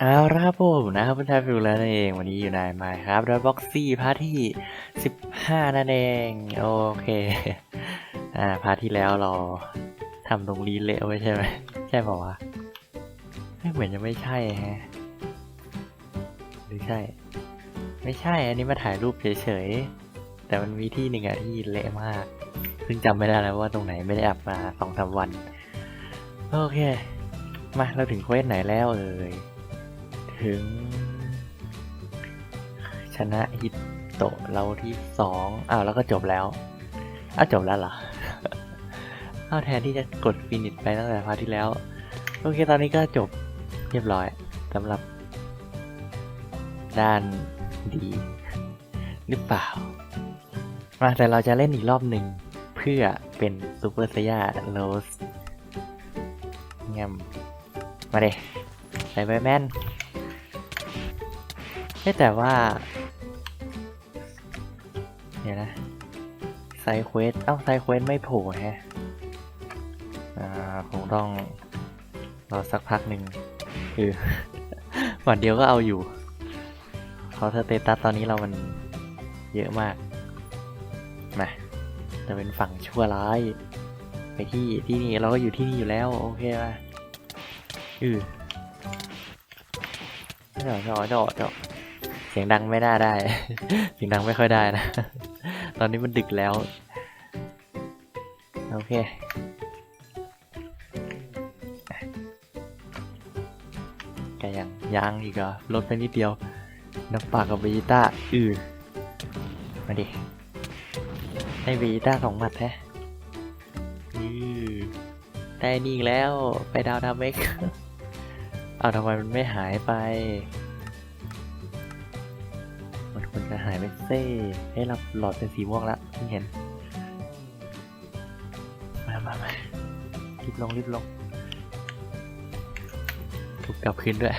เอาละครับผมนะครับคุณชายฟิวแล้วนั่นเองวันนี้อยู่ในไมค์ครับด้วยบ็อกซี่พาร์ทที่15นั่นเองโอเค อ่าพาร์ทที่แล้วเราทำตรงรีเลยไว้ใช่ไหมใช่เปล่าวะไม่เหมือนจะไม่ใช่ฮะหรือใช่ ไม่ใช่อันนี้มาถ่ายรูปเฉยๆแต่มันมีที่หนึ่งอะที่เละมาก ซึ่งจำไม่ได้แล้วว่าตรงไหนไม่ได้อัพมาสองสามวัน โอเค มาเราถึงเควสไหนแล้วเอ่ย ถึง ชนะฮิตโตะเราที่สองอ้าวแล้วก็จบแล้วอ้าวจบแล้วเหรออ้าวแทนที่จะกดฟินิชไปตั้งแต่พาร์ทที่แล้ว โอเคตอนนี้ก็จบเรียบร้อยสำหรับ ด้านดีหรือเปล่า มาแต่เราจะเล่นอีกรอบหนึ่งเพื่อเป็นซูเปอร์ไซยาโรสงมมาเดใส่ใบแมน เฮ้ยแต่ว่า เดี๋ยวนะไซเควสเอ้าไซเควสไม่โผล่แฮะ อ่าคงต้องรอสักพักหนึ่งคือวันเดียวก็เอาอยู่เพราะสเตตัสตอนนี้เรามันเยอะมาก มาจะเป็นฝั่งชั่วร้าย ไปที่ที่นี่เราก็อยู่ที่นี่อยู่แล้ว โอเคป่ะอือเจาะเจาะเจาะเจาะ สียงดังไม่น่าได้ เสียงดังไม่ค่อยได้นะ ตอนนี้มันดึกแล้ว โอเคแกยังยังอีกเหรอลดไปนิดเดียว น้ำปลากับเวจิต้าอือมาดิ ให้เวจิต้าสองหมัดแท้อือได้นี่อีกแล้ว ไปดาวดาเมกเอาทำไมมันไม่หายไป มันจะหายไปเซ่ให้รับหลอดเป็นสีม่วงละเพิ่เห็น มามามารีบลงรีบลงถูกกลับคืนด้วย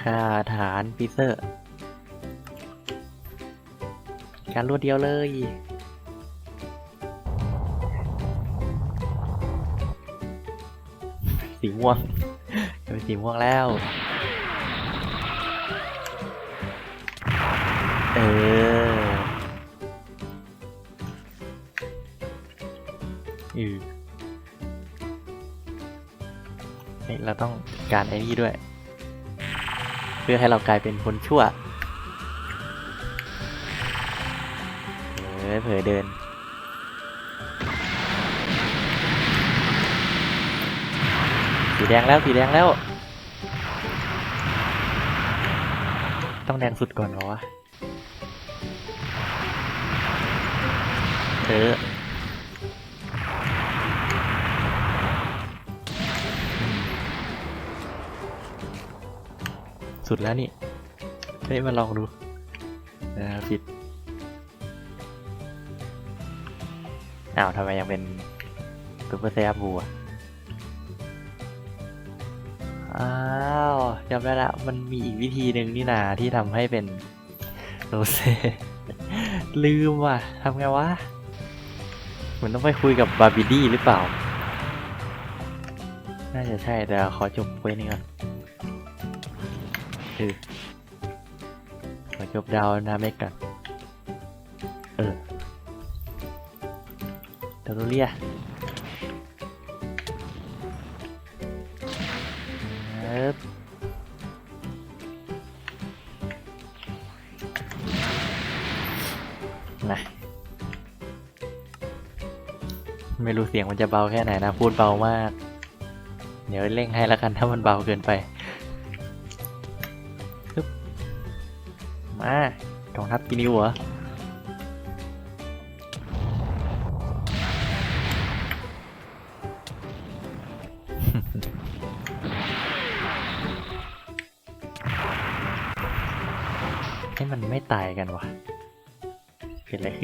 ค่าฐานปีเซอร์ การรวดเดียวเลยสีม่วง เป็นสีม่วงแล้ว เอออือเฮ้ยเราต้องการไอ้นี่ด้วย เพื่อให้เรากลายเป็นคนชั่วเออเผลอเดิน แดงแล้วสีแดงแล้ว ต้องแดงสุดก่อนเหรอวะเออสุดแล้วนี่เฮ้ยมาลองดูนะผิดอ้าวทำไมยังเป็นซูเปอร์เซียบูอะ อ้าวจำได้ละมันมีอีกวิธีหนึ่งนี่นาที่ทำให้เป็นโรเซ่ลืมว่ะทำไงวะเหมือนต้องไปคุยกับบาร์บิดี้หรือเปล่า น่าจะใช่แต่ขอจบไว้นี่ก่อนคือขอจบดาวนาเมกก่อนเออเดารูเรีย นะ ไม่รู้เสียงมันจะเบาแค่ไหนนะ พูดเบามาก เดี๋ยวเร่งให้แล้วกันถ้ามันเบาเกินไปมากองทัพกินิวเหรอให้มันไม่ตายกันวะ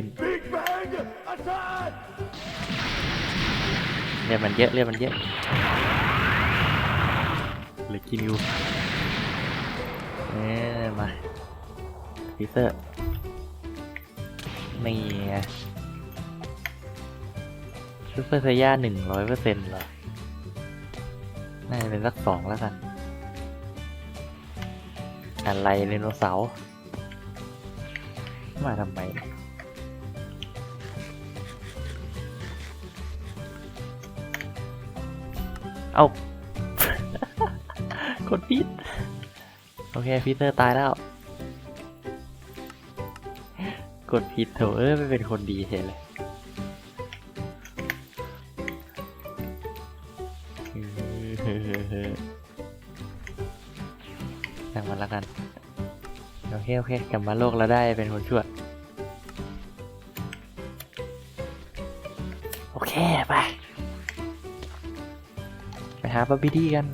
กิดอะไรขึ้น Big Bang Attack! เรียกมันเยอะเรียกมันเยอะเหรือกินิวเอ๊มาฟิเซอร์นี่ไงซูเปอร์ไซย่าหนึ่งร้อยเปอร์เซ็นต์เหรอ น่าจะเป็นสักสองแล้วกัน อะไรไดโนเสาร์มาทำไม เอากดพิษโอเคพีเตอร์ตายแล้ว กดผิดเถอะเออไม่เป็นคนดีเฉยเลยนั่งมาแล้วกัน โอเค โอเค กลับมาโลกแล้วได้เป็นคนชั่ว ไปหาบบี้ดีกัน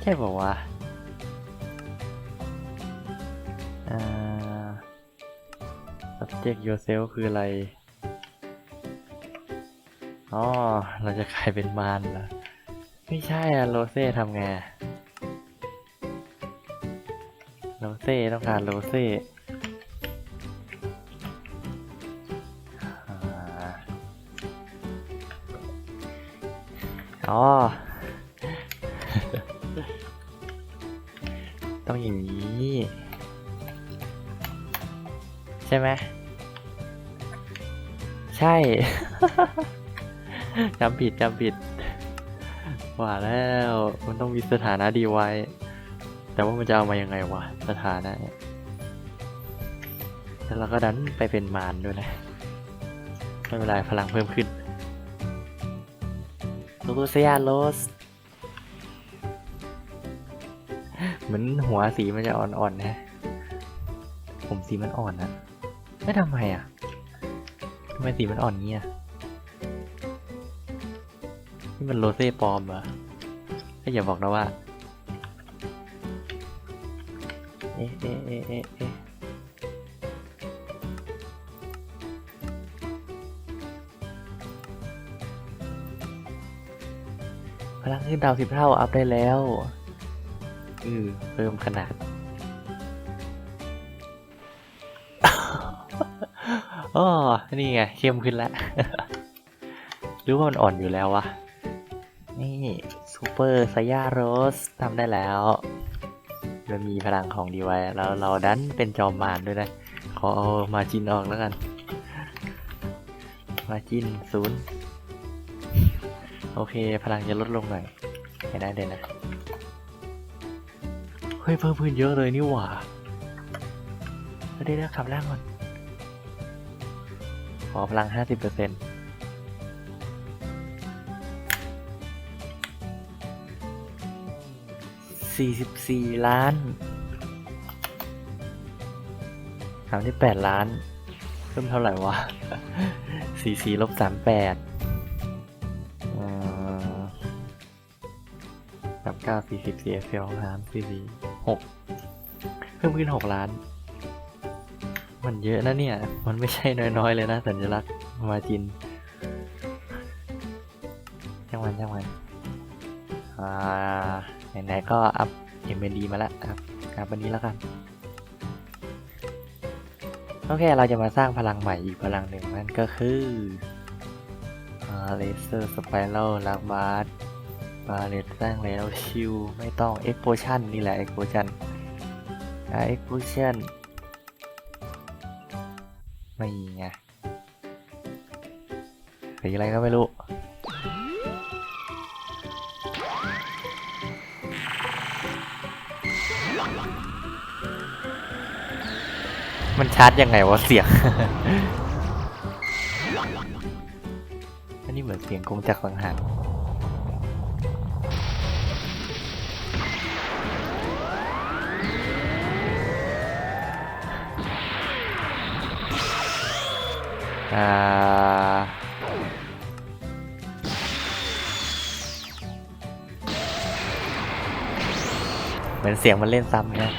ใช่บอกว่าอ่า subject yourself คืออะไร อ๋อ เราจะกลายเป็นมารเหรอ ไม่ใช่อะโรเซ่ทำไง โรเซ่ต้องการโรเซ่ อ๋อ ต้องอย่างนี้ ใช่ไหม ใช่ จำผิดจำผิดว่าแล้ว มันต้องมีสถานะดีไว้ แต่ว่ามันจะเอามายังไงวะ สถานะเนี่ยแล้วเราก็ดันไปเป็นมารด้วยนะ ไม่เป็นไรพลังเพิ่มขึ้น ลูเซียโรสเหมือนหัวสีมันจะอ่อนๆนะ ผมสีมันอ่อนนะไม่ทำไมอะทำไมสีมันอ่อนเงี้ยนี่มันโรเซ่ปลอมเหรอก็อย่าบอกนะว่า เอ๊ะเอ๊ะเอ๊ะเอ๊ะ นดาวสิบเท่าอัพได้แล้วอือเพิ่มขนาด อ๋อ นี่ไง เข้มขึ้นแล้ว หรือว่ามันอ่อนอยู่แล้ววะ นี่ซูเปอร์ไซย่าโรสทำได้แล้วเรามีพลังของดีไว้แล้วเราดันเป็นจอมมารด้วยนะ ขอเอามาจินออกแล้วกัน มาจินศูนย์ โอเค พลังจะลดลงหน่อยไม่ได้เลยนะ เฮ้ย เพิ่มพื้นเยอะเลยนี่หว่าเดี๋ยวขับล่างก่อน ขอพลังห้าสิบเปอร์เซ็นต์สี่สิบสี่ล้านสามที่แปดล้าน เพิ่มเท่าไหร่วะสี่สี่ลบสามแปด เก้าสี่สิบสี่เอฟเอลสามสี่สี่หกเพิ่มขึ้นหกล้าน มันเยอะนะเนี่ย มันไม่ใช่น้อยๆเลยนะ สัญลักษณ์มาจินจังหวันจังหวันอ่าไหนๆก็อัพเอ็มเดีมาแล้วครับอัพวันนี้แล้วกัน โอเค เราจะมาสร้างพลังใหม่อีกพลังหนึ่งนั่นก็คือเลเซอร์สไปรัลลักบาร์ บาเลตสร้างแล้วชิวไม่ต้องเอ็กโพชันนี่แหละเอ็กโพชันเอ็กโพชันไม่ไงสีอะไรก็ไม่รู้มันชาร์จยังไงวะเสียง อันนี้เหมือนเสียงกงจักรสังหาร เหมือนเสียงมันเล่นซ้ำนะ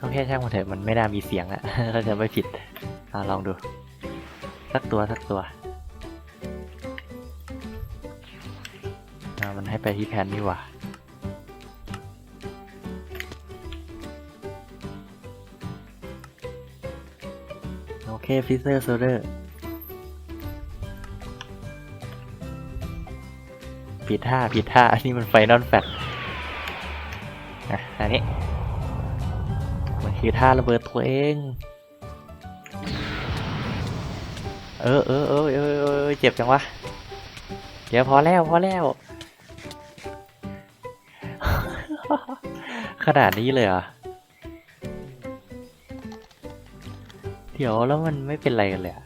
โอเคช่างมันเถอะมันไม่น่ามีเสียงอะถ้าจะไม่ผิดอลองดู สักตัวสักตัวอ่ามันให้ไปที่แพนนี่ว่าโอเคฟิเซอร์โซเดอร์ผิดท่าผิดท่านี่มันไฟนอลแฟตอะอันนี้ มันคือท่าระเบิดตัวเอง เออเออเออเออเออเออเจ็บจังวะ เดี๋ยวพอแล้วพอแล้ว ขนาดนี้เลยเหรอเดี๋ยวแล้วมันไม่เป็นไรกันเลยอะ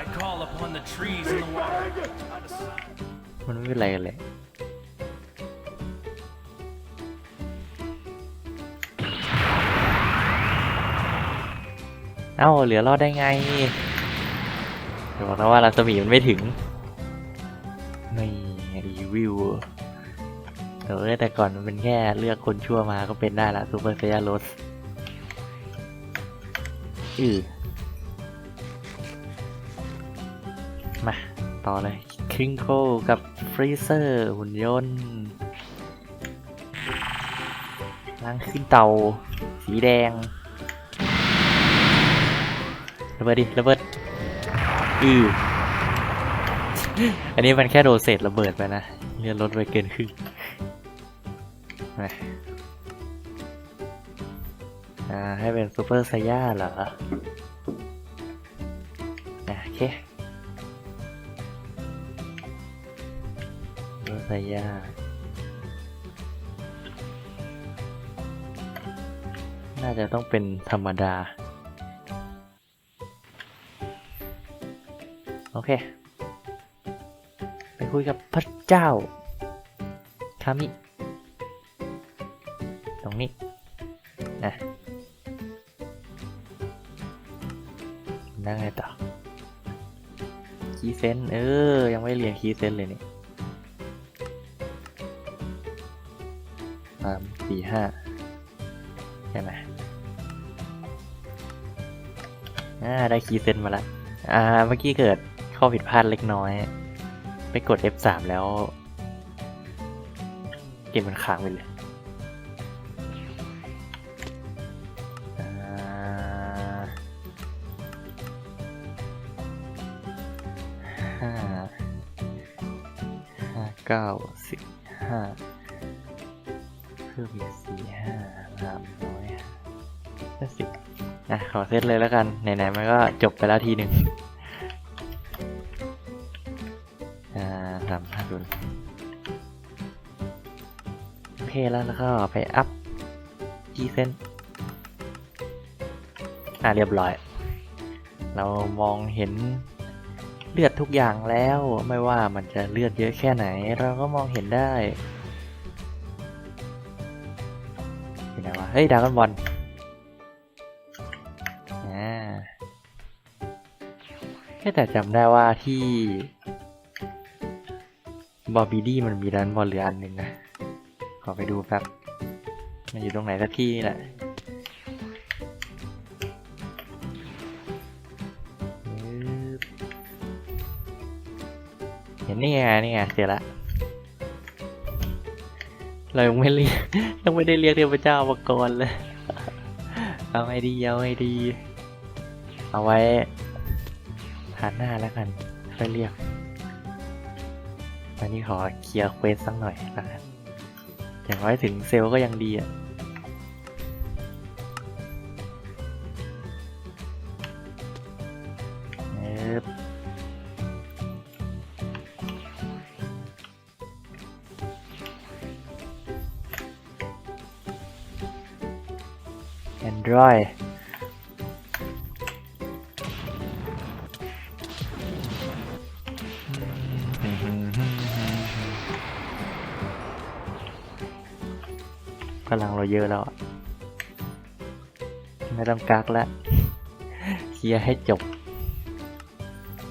I call upon the trees and the water. มันไม่เป็นไรกันเลยเอ้าเหลือรอดได้ไง บอกนะว่ารัศมีมันไม่ถึงนี่รีวิวเออแต่ก่อนมันเป็นแค่เลือกคนชั่วมาก็เป็นได้ละซูเปอร์เซียโรสอือมาต่อเลยคริงโคกับฟรีเซอร์หุ่นยนต์ล้างขึ้นเตา สีแดงระเบิดดิระเบิด อืออันนี้มันแค่โดนเศษระเบิดไปนะเลือนลดไปเกินครึ่งให้เป็นซูเปอร์ไซย่าเหรออะโอเคซูเปอร์ไซย่าน่าจะต้องเป็นธรรมดา โอเค ไปคุยกับพระเจ้าคามิ ตรงนี้นะนั่งไงต่อคีเซนเออ ยังไม่เรียนคีเซนเลยนี่สามสี่ห้าใช่ไหมอ่า ได้คีเซนมาแล้วอ่า เมื่อกี้เกิด ข้อผิดพลาดเล็กน้อย ไปกด F3 แล้ว เกมมันค้างไปเลยห้าห้าเก้าสิบห้าเพิ่มอีกสี่ห้าสามร้อยห้าสิบอะขอเซตเลยแล้วกัน ไหนๆมันก็จบไปแล้วทีหนึ่ง สามห้าศูนย์โอเคแล้วแล้วก็ไปอัพจีเซนอ่าเรียบร้อย เรามองเห็นเลือดทุกอย่างแล้วไม่ว่ามันจะเลือดเยอะแค่ไหน เราก็มองเห็นได้เห็นไหนวะเฮ้ยดากอนบอลอ่าแค่แต่จำได้ว่าที่ บอบบี้ดี้มันมีร้านบอลเหลืออันหนึ่งนะ ขอไปดูแป๊บมันอยู่ตรงไหนสักที่นี่แหละเห็นนี่ไงนี่ไงเจอละเรายังไม่เรียกยังไม่ได้เรียกเทพเจ้ามาก่อนเลย เอาไงดีเอาไงดี เอาไว้ผ่านหน้าแล้วกันค่อยเรียก นนี้ขอเคลียร์เควสสักหน่อยแล้วกันอย่างน้อยถึงเซลก็ยังดีอะเอ๊บแอนดรอย ลังเราเยอะแล้วไม่ต้องกักแล้วเคลียร์ให้จบ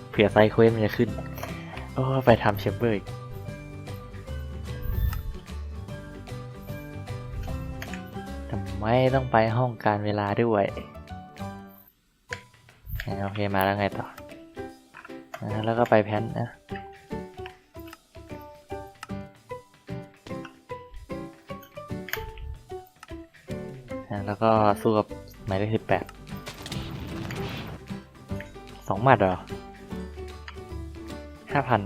เผื่อไซเควสมันจะขึ้นโอ้ไปทำแชมเบอร์อีกทำไมต้องไปห้องการเวลาด้วยโอเคมาแล้วไงต่อ แล้วก็ไปแพนนะ แล้วก็สู้กับหมายเลขสิบแปดสองหมัดเหรอห้าพัน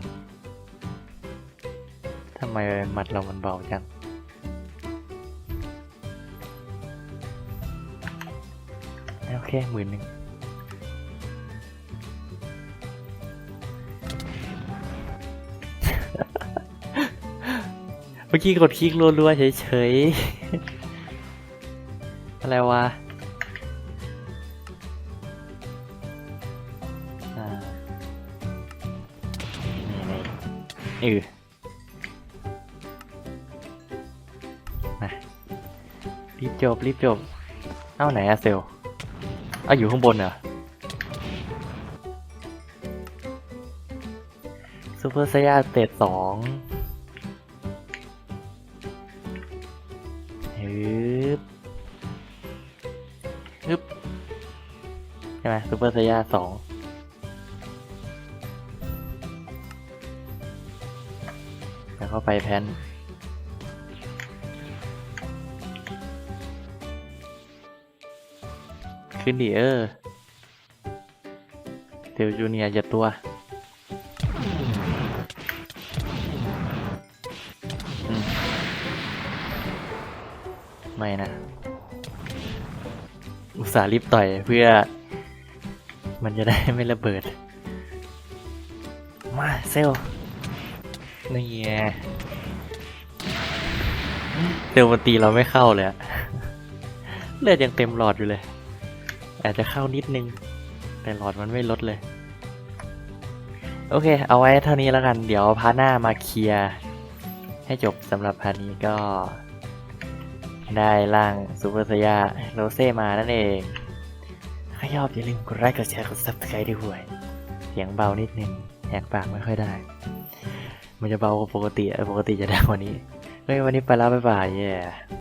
ทำไมหมัดเรามันเบาจังโอเคหมื่นหนึ่งเมื่อกี้กดคลิกรัวๆเฉยๆ อะไรวะอ่านี่นี่เออมารีบจบรีบจบ เอ้าไหนอะเซลเอาอยู่ข้างบนเหรอซูเปอร์ไซยาเตจสอง ซูเปอร์ไซยาสองแล้วก็ไปแพนขึ้นดิเออเทลจูเนียร์จะตัวไม่นะ อุตส่าห์รีบต่อยเพื่อ มันจะได้ไม่ระเบิด มาเซลนี่ไงเซลลมันตีเราไม่เข้าเลยอะเลือดยังเต็มหลอดอยู่เลย อาจจะเข้านิดนึง แต่หลอดมันไม่ลดเลย โอเค เอาไว้เท่านี้แล้วกัน เดี๋ยวพาหน้ามาเคลียร์ให้จบสำหรับพาร์นี้ก็ ได้ร่างซูเปอร์สยาโรเซ่มานั่นเอง ชอบอย่าลืมกดไลค์กดแชร์กดซับสไครต์ด้วยเสียงเบานิดนึงแหกปากไม่ค่อยได้ มันจะเบากว่าปกติปกติจะดังกว่านี้เฮ้ยวันนี้ไปแล้วบ๊ายบายเย่